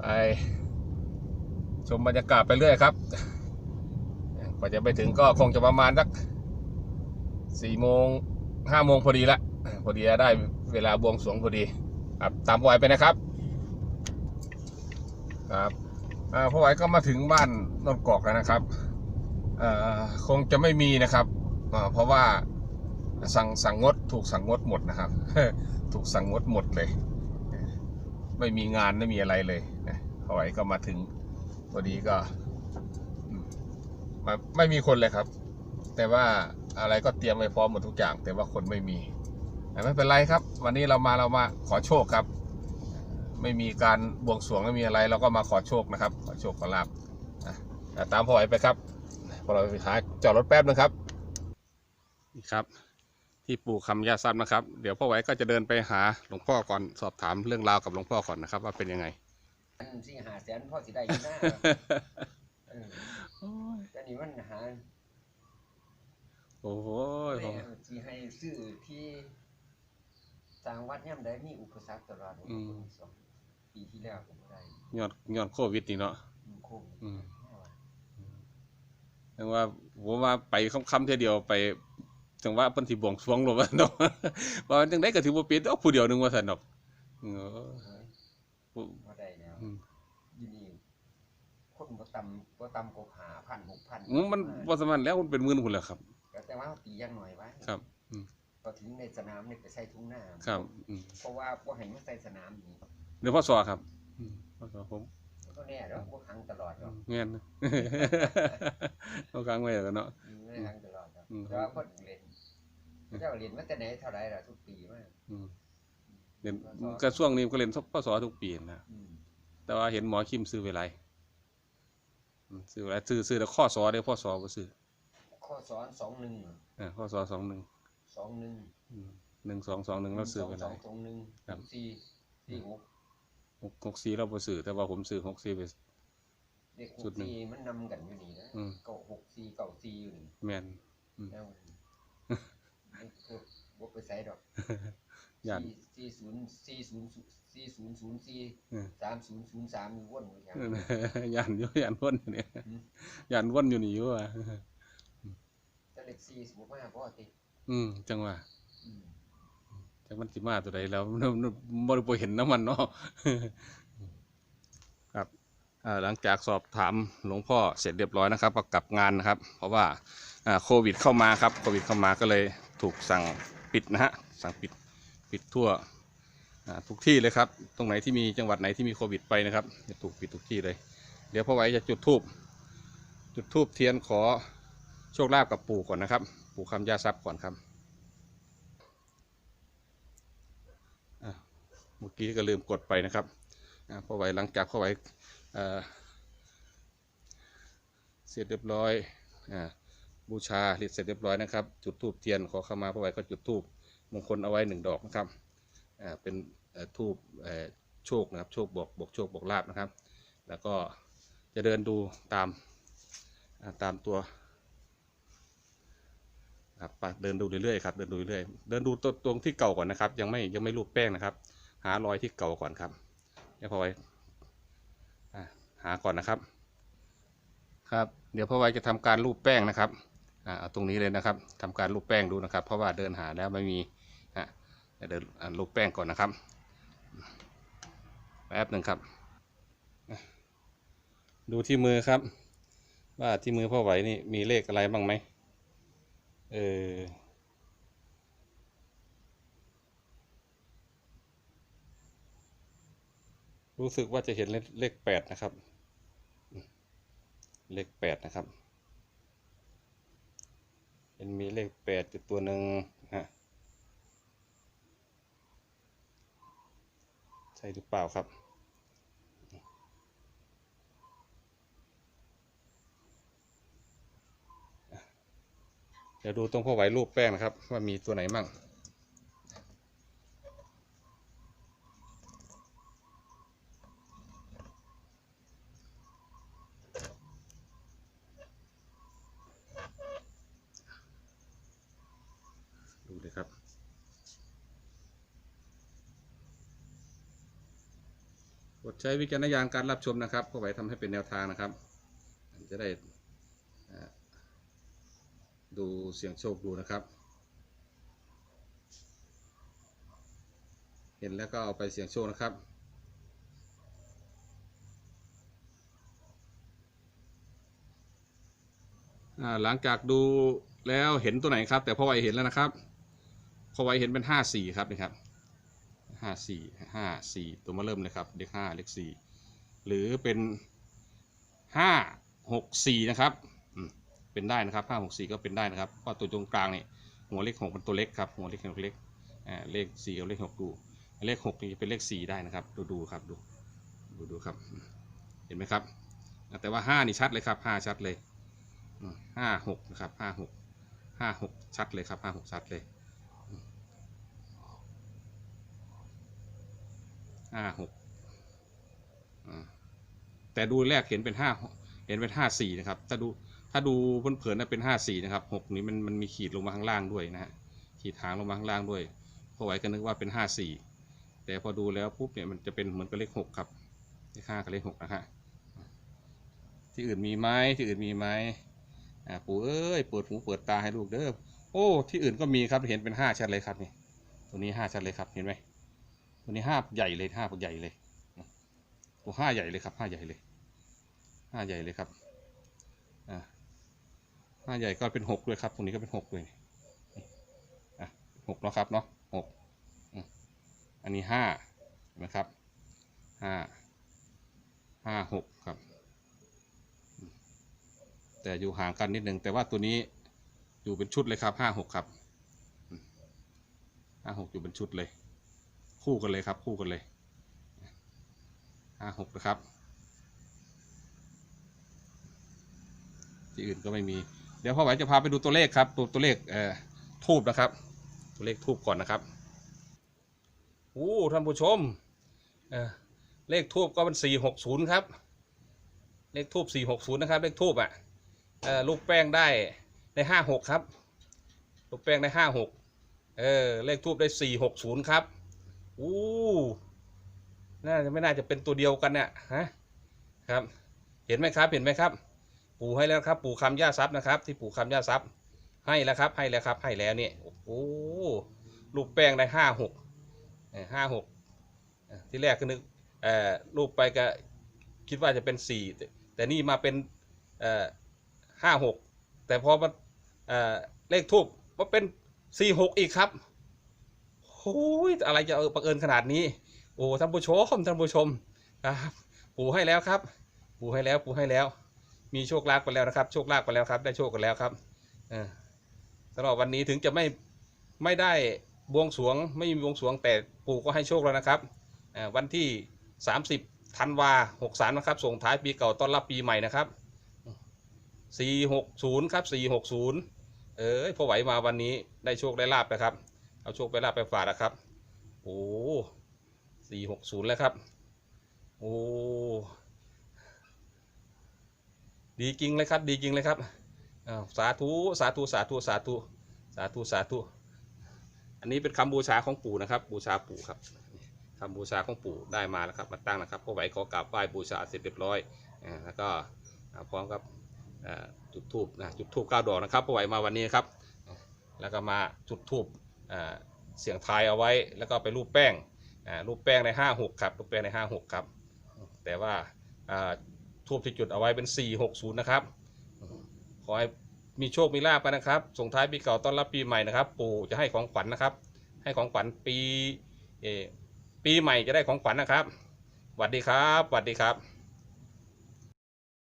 ไปชมบรรยากาศไปเรื่อยครับกว่าจะไปถึงก็คงจะประมาณสักสี่โมงห้าโมงพอดีละพอดีจะได้เวลาบวงสรวงพอดีครับตามพ่อไหวไปนะครับ ครับอ่าพ่อไหวก็มาถึงบ้านนนกอกแล้วนะครับอ่าคงจะไม่มีนะครับเพราะว่าสั่งสั่งงดถูกสั่งงดหมดนะครับ ถูกสั่งงดหมดเลย ไม่มีงานไม่มีอะไรเลยนะพ่อไหวก็มาถึงพอดีก็มาไม่มีคนเลยครับ แต่ว่าอะไรก็เตรียมไว้พร้อมหมดทุกอย่าง แต่ว่าคนไม่มีแต่ไม่เป็นไรครับ วันนี้เรามาเรามาขอโชคครับ ไม่มีการบวงสรวงไม่มีอะไร เราก็มาขอโชคนะครับ ขอโชคขอลาบอะตามพ่อไหวไปครับพอเราไปหาจอดรถแป๊บนึงครับนี่ครับ ที่ปู่คำยาซับนะครับ เดี๋ยวพ่อไหวก็จะเดินไปหาหลวงพ่อก่อนสอบถามเรื่องราวกับหลวงพ่อก่อนนะครับว่าเป็นยังไงอันสี่หาแสนพ่อสิได้อยู่หน้าเออแต่นี่มันหาโอ้โหแม่สิให้ซื้อที่สร้างวัดย่ำได้มีอุปสรรคตลอดสองปีที่แล้วผมได้ยอดยอดโควิดนี่เนาะโควิดอืมแต่ว่าผมว่าไปค่ำๆเท่ยเดียวไป จังว่าเพิ่นสิบวงสรวงหรอวะเนาะว่าจังได๋ก็ถือบ่ปิดเอาผู้เดียวหนึงว่าซั่นดอกเออเฮ้ยผู้บ่ได้แล้วอืมอยู่นี่คนบ่ต่ำบ่ต่ำกว่าหาพันหกพันอืมมันบ่สมันแล้วมันเป็นหมื่นพุ่นแหล้วครับแต่ว่าตีอยังหน่อยไว้ครับอืมพอถึงในสนามนี่ไปใส่ทุ่งหน้าครับอืมเพราะว่าบ่ให้มาใส่สนามนี่เดี๋ยวพ่อสอครับอืมพ่อสอผมมันก็แน่แล้วบ่ขังตลอดหรอกแม่นนะเอาค้างไว้แล้วเนาะไม่ได้ขังตลอดหรอกอืมแต่ว่าคนเล่น เจ้าเรียนมาแต่ไหนเท่าไหร่ล่ะทุกปีมากอืมเรียนกระทรวงนี้ก็เรียนพ่อสอทุกปีนะอืมแต่ว่าเห็นหมอคิมซื้อไว้หลายอืมซื้อไว้ซื้อซื้อแต่ข้อสอเด้อพ่อสอบ่ซื้อข้อสอนสองหนึ่งอ่าข้อสอสองหนึ่งสองหนึ่งอืมหนึ่งสองสองหนึ่งเราซื้อไว้หสอลางยสองหนึ่งครับสี่สี่หกหกหกสี่เราบ่ซื้อแต่ว่าผมซื้อหกสี่ไปเด็กหชุกดหนึ่งสี่มันนำกันอยู่นี่นะอืมเก้าหกสี่เก้าสี่อยู่นี่แม่นอืมแล้วมันก็ บวกไปใส่ดอกย่านสี่ศูนย์สี่ศูนย์สี่ศูนย์ศูนย์สี่สามศูนย์ศูนย์สามมีวนอยู่อย่างย่านอยู่ย่นวนอยู่เนี่ยอืมย่านวนอยู่นี่อยู่อะแต่เลขสี่สิบมากพอติอืมจังว่าจังมันสิมาตัวใดแล้วมันบ่ได้บ่เห็นน้ำมันเนาะครับอ่าหลังจากสอบถามหลวงพ่อเสร็จเรียบร้อยนะครับก็กลับงานนะครับ เพราะว่าอ่าโควิดเข้ามาครับโควิดเข้ามาก็เลย ถูกสั่งปิดนะฮะสั่งปิดปิดทั่วทุกที่เลยครับ ตรงไหนที่มีจังหวัดไหนที่มีโควิดไปนะครับจะถูกปิดทุกที่เลย เดี๋ยวพ่อไว้จะจุดธูปจุดธูปเทียนขอโชคลาภกับปู่ก่อนนะครับ ปู่คำยาทรัพย์ก่อนครับเมื่อกี้ก็ลืมกดไปนะครับพ่อไว้หลังจากพ่อไว้เอ่อเสร็จเรียบร้อยอ่า บูชาเสร็จเรียบร้อยนะครับ จุดธูปเทียนขอเข้ามาพ่อไว้ก็จุดธูปมงคลเอาไว้หนึ่งดอกนะครับเป็นเอ่อธูปโชคนะครับ โชคบอกบอกโชคบอกลาบนะครับ แล้วก็จะเดินดูตามตามตัวครับเดินดูเรื่อยๆครับเดินดูเรื่อยๆเดินดูตัวตรงที่เก่าก่อนนะครับ ยังไม่ยังไม่รูปแป้งนะครับ หารอยที่เก่าก่อนครับเดี๋ยวพอไว้หาก่อนนะครับ ครับ เดี๋ยวพ่อไว้จะทำการรูปแป้งนะครับ เอาตรงนี้เลยนะครับทำการรูปแป้งดูนะครับ เพราะว่าเดินหาแล้วไม่มีอะเดินอ่ารูปแป้งก่อนนะครับแป๊บหนึ่งครับ ดูที่มือครับ ว่าที่มือพ่อไหวนี่มีเลขอะไรบ้างไหมเออรู้สึกว่าจะเห็นเลขแปดนะครับ เลขแปดนะครับ เห็นมีเลขแปดอยู่ตัวหนึ่งฮะใช่หรือเปล่าครับเดี๋ยวดูตรงพ่อไหวรูปแป้งนะครับ ว่ามีตัวไหนมั่งดูเลยครับ ก ดใช้วิจารณญาณการรับชมนะครับเพื่อไว้ทำให้เป็นแนวทางนะครับ จะได้อ่าดูเสียงโชคดูนะครับ เห็นแล้วก็เอาไปเสียงโชคนะครับ อ่าหลังจากดูแล้วเห็นตัวไหนครับ แต่พ่อไวเห็นแล้วนะครับพ่อไวเห็นเป็นห้าสี่ครับนี่ครับ ห้าสี่ห้าสี่ตัวมาเริ่มเลยครับ เลขห้าเลขสี่หรือเป็นห้าหกสี่นะครับ เป็นได้นะครับห้าหกสี่ก็เป็นได้นะครับเพราะตัวตรงกลางเนี่ยหัวเลขหกเป็นตัวเล็กครับ หัวเลขหกเล็กเลขสี่กับเลขหกดู เลขหกนี่จะเป็นเลขสี่ได้นะครับ ดูดูครับ ดู ดูดูครับ เห็นไหมครับ แต่ว่าห้านี่ชัดเลยครับห้าชัดเลยห้าหกนะครับห้าหกห้าหกชัดเลยครับห้าหกชัดเลย ห้าหกแต่ดูแรกเห็นเป็นห้าเห็นเป็นห้าสี่นะครับ ถ้าดูถ้าดูเผินๆนะเป็นห้าสี่นะครับหกนี้มันมันมีขีดลงมาข้างล่างด้วยนะฮะขีดหางลงมาข้างล่างด้วยพอไหวก็นึกว่าเป็นห้าสี่แต่พอดูแล้วปุ๊บเนี่ยมันจะเป็นเหมือนกับเลขหกครับเลขห้ากับเลขหกนะฮะที่อื่นมีไหมที่อื่นมีไหมอ่าปู่เอ้ยเปิดหูเปิดตาให้ลูกเด้อโอ้ ที่อื่นก็มีครับเห็นเป็นห้าชัดเลยครับนี่ตัวนี้ห้าชัดเลยครับเห็นไหม ตัวนี้ห้าใหญ่เลยห้าใหญ่เลยโอ้ห้าใหญ่เลยครับห้าใหญ่เลยห้าใหญ่เลยครับอ่าห้าใหญ่ก็เป็นหกด้วยครับตรงนี้ก็เป็นหกด้วยอะหกเนาะครับเนาะหกอันนี้ห้าเห็นไหมครับห้าห้าหกครับ แต่อยู่ห่างกันนิดหนึ่งแต่ว่าตัวนี้อยู่เป็นชุดเลยครับห้าหกครับห้าหกอยู่เป็นชุดเลย คู่กันเลยครับ คู่กันเลยห้าหกนะครับ ที่อื่นก็ไม่มี เดี๋ยวพ่อไหวจะพาไปดูตัวเลขครับ ตัวตัวเลขเอ่อทูบนะครับ ตัวเลขทูบก่อนนะครับโอ้ท่านผู้ชมเอ่อเลขทูบก็เป็นสี่หกศูนย์ครับ เลขทูบสี่หกศูนย์นะครับ เลขทูบอะเอ่อลูกแป้งได้ได้ห้าหกครับ ลูกแป้งได้ห้าหกเออเลขทูบได้สี่หกศูนย์ครับ อู้น่าจะไม่น่าจะเป็นตัวเดียวกันเนี่ยฮะครับ เห็นไหมครับเห็นไหมครับ ปู่ให้แล้วครับ ปู่คำย่าทรัพย์นะครับ ที่ปู่คำย่าทรัพย์ให้แล้วครับ ให้แล้วครับ ให้แล้วเนี่ยโอ้โหลูกแป้งได้ห้าหกห้าหกที่แรกก็นึกเอ่อรูปไปก็คิดว่าจะเป็นสี่แต่นี่มาเป็นเอ่อห้าหกแต่พอมันเอ่อเลขทูบมาเป็นสี่หกอีกครับ โอ้ยอะไรจะเออบังเอิญขนาดนี้ โอ้ท่านผู้ชมท่านผู้ชมครับปูให้แล้วครับ ปูให้แล้วปูให้แล้ว มีโชคลาภกันแล้วนะครับ โชคลาภกันแล้วครับ ได้โชคกันแล้วครับเออสำหรับวันนี้ถึงจะไม่ไม่ได้บวงสรวงไม่มีบวงสรวงแต่ปู่ก็ให้โชคแล้วนะครับวันที่ 30ธันวา63นะครับ ส่งท้ายปีเก่าต้อนรับปีใหม่นะครับสี่หกศูนย์ครับสี่หกศูนย์เอ้ยพอไหวมาวันนี้ได้โชคได้ลาบนะครับ เอาโชคไปลาบไปฝากนะครับ โอ้สี่หกศูนย์แล้วครับ โอ้ดีจริงเลยครับ ดีจริงเลยครับสาธุสาธุสาธุสาธุสาธุสาธุอันนี้เป็นคำบูชาของปู่นะครับ บูชาปู่ครับคำบูชาของปู่ได้มาแล้วครับ มาตั้งนะครับพอไหวขอกราบไหว้บูชาเสร็จเรียบร้อยแล้วก็พร้อมกับจุดทูบนะจุดทูบเก้าดอกนะครับพอไหวมาวันนี้ครับ แล้วก็มาจุดทูบ เสียงทายเอาไว้แล้วก็ไปรูปแป้งรูปแป้งในห้าหกครับรูปแป้งในห้าหกครับ แต่ว่าทูบที่จุดเอาไว้เป็นสี่หกศูนย์นะครับ ขอให้มีโชคมีลาภกันนะครับ ส่งท้ายปีเก่าต้อนรับปีใหม่นะครับ ปู่จะให้ของขวัญนะครับ ให้ของขวัญปีปีใหม่จะได้ของขวัญนะครับสวัสดีครับสวัสดีครับ